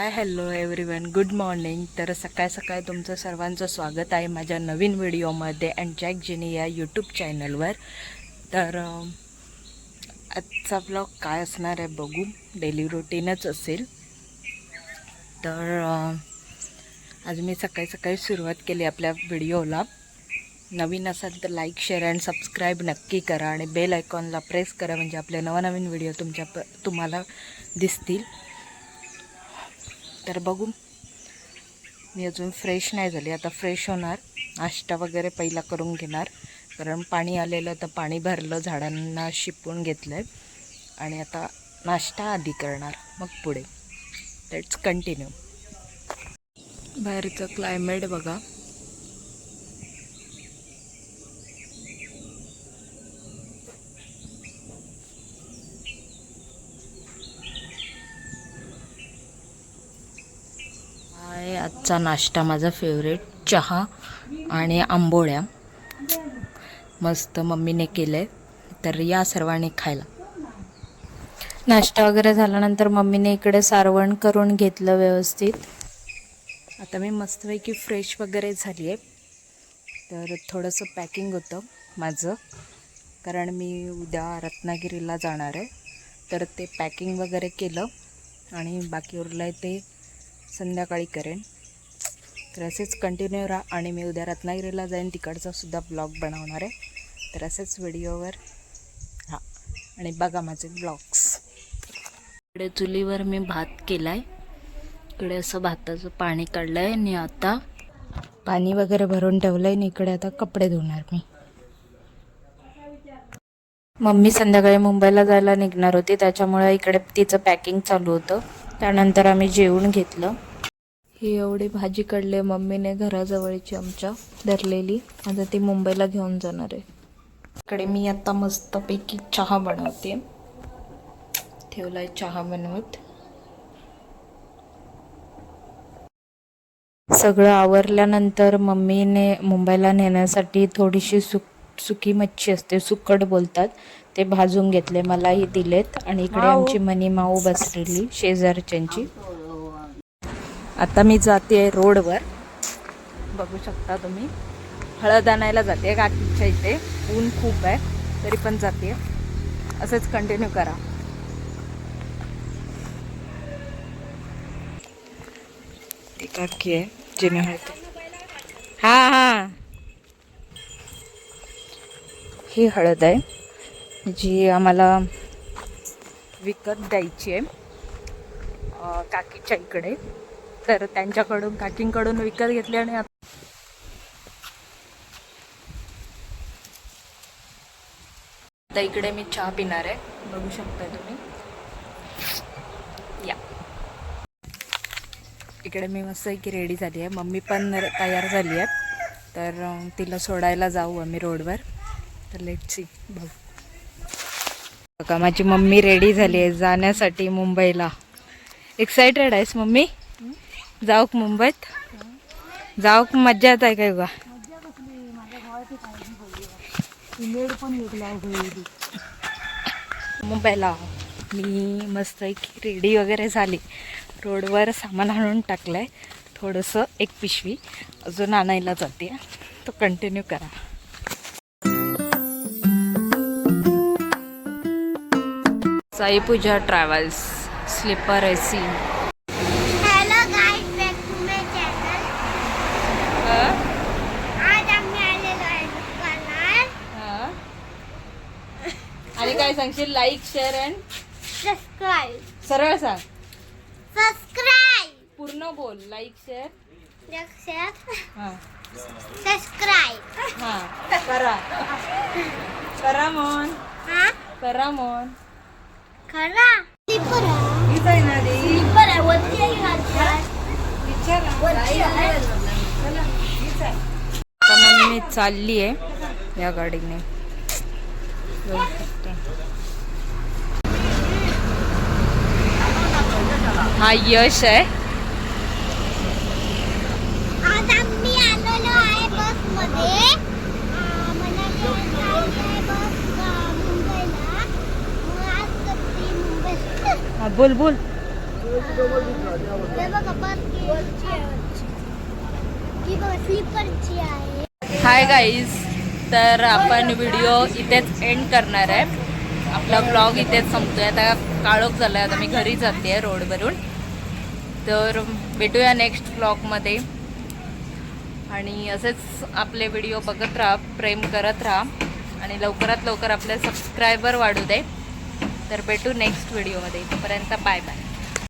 Hi hello everyone good morning तर सकाळ सकाळ तुमचं सर्वांचं स्वागत आहे माझ्या नवीन व्हिडिओमध्ये अँड जॅक जिनी या यूट्यूब चॅनलवर तर आजचा ब्लॉग काय असणार आहे बघू. डेली रुटीनच असेल. तर आज मी सकाळी सकाळी सुरुवात केली आपल्या व्हिडिओला. नवीन असाल तर लाईक शेअर अँड सबस्क्राईब नक्की करा आणि बेल आयकॉनला प्रेस करा म्हणजे आपले नवनवीन व्हिडिओ तुमच्या प तुम्हाला दिसतील. तर बघू. मी अजून फ्रेश नाही झाली. आता फ्रेश होणार. नाश्ता वगैरे पहिला करून घेणार. कारण पाणी आलेलं तर पाणी भरलं झाडांना शिपून घेतलं आहे आणि आता नाश्ता आधी करणार. मग पुढे. लेट्स कंटिन्यू बाहेरचं क्लायमेट बघा. आहे आजचा नाश्ता माझा फेवरेट चहा आणि आंबोळ्या. मस्त मम्मीने केलं आहे तर या सर्वांनी खायला. नाश्ता वगैरे झाल्यानंतर मम्मीने इकडे सारवण करून घेतलं व्यवस्थित. आता मी मस्तपैकी फ्रेश वगैरे झाली आहे तर थोडंसं पॅकिंग होतं माझं कारण मी उद्या रत्नागिरीला जाणार आहे. तर ते पॅकिंग वगैरे केलं आणि बाकी उरलं आहे ते संध्याकाळी करेन. तर असेच कंटिन्यू राहा आणि मी उद्या रत्नागिरीला जाईन. तिकडचा सुद्धा ब्लॉग बनवणार आहे. तर असेच व्हिडिओवर हां. आणि बघा माझे ब्लॉग्स इकडे चुलीवर मी भात केला आहे इकडे असं भाताचं पाणी काढलं आहे आणि आता पाणी वगैरे भरून ठेवलं आहे आणि इकडे आता कपडे धुणार मी. मम्मी संध्याकाळी मुंबईला जायला निघणार होती. त्याच्यामुळे इकडे तिचं पॅकिंग चालू होतं. त्यानंतर आम्ही जेवून घेतलं. ही एवढी भाजी काढली मम्मीने घराजवळची आमच्या धरलेली. आता ती मुंबईला घेऊन जाणार आहे. इकडे मी आता मस्तपैकी चहा बनवते. ठेवलाय चहा बनवत. सगळं आवरल्यानंतर मम्मीने मुंबईला नेण्यासाठी थोडीशी सुक सुकी मच्छी असते सुकट बोलतात. ते भाजून घेतले मलाही दिलेत. आणि इकडे आमची मनी माऊ बसलेली शेजारच्यांची. आता मी जाते रोडवर. बघू शकता तुम्ही. हळद आणायला जाते काकीच्या इथे. ऊन खूप आहे तरी पण जाते असंच कंटिन्यू करा. काकी आहे जिने हळद हा हा. ही हळद आहे जी आम्हाला विकत द्यायची आहे. काकीच्या इकडे. तर त्यांच्याकडून काकींकडून विकत घेतली आणि आता आता इकडे मी चहा पिणार आहे. बघू शकता तुम्ही. या. इकडे मी मस्त की रेडी झाली आहे. मम्मी पण तयार झाली आहे. तर तिला सोडायला जाऊ आम्ही रोडवर तर लेट सी बघू. बघा माझी मम्मी रेडी झाली आहे जाण्यासाठी मुंबईला. एक्सायटेड आहेस मम्मी? जाऊ मुंबईत? जाऊ का मज्जा येत आहे काय बघा मुंबईला मी मस्त एक रेडी वगैरे झाली. रोडवर सामान आणून टाकलंय. थोडंसं एक पिशवी. अजून आणायला जाते. तो कंटिन्यू करा. Sai Puja travels sleeper A C hello guys back to my channel आज आम्ही आलेलो आहे दुकानात. आणि काय सांगशील लाईक शेअर अँड सबस्क्राईब सरळ सांग. सबस्क्राईब पूर्ण बोल लाईक शेअर लक्षात हां. सबस्क्राईब हां. करा. करा मन हा? करा मन खरा स्लीपर आहे. हीच आहे. ना रे स्लीपर आहे वरती आहे. वरती आता चालली आहे या गाडीने. जाऊ शकता. हा यश आहे आज आम्ही आलेलो आहे बसमध्ये अं, मला जायचं आहे बस अं, मुंबईला मग आज कधी मुंबई हा बोल बोल. हाय गाईज तर आपण व्हिडिओ इथेच एंड करणार आहे. आपला ब्लॉग इथेच संपतोय. आता काळोख झाला आहे आता मी घरी जाते आहे रोडवरून. तर भेटूया नेक्स्ट ब्लॉगमध्ये आणि असेच आपले व्हिडिओ बघत राहा प्रेम करत राहा. आणि लवकरात लवकर आपले सबस्क्रायबर वाढू दे. तर भेटू नेक्स्ट व्हिडिओमध्ये तोपर्यंत बाय बाय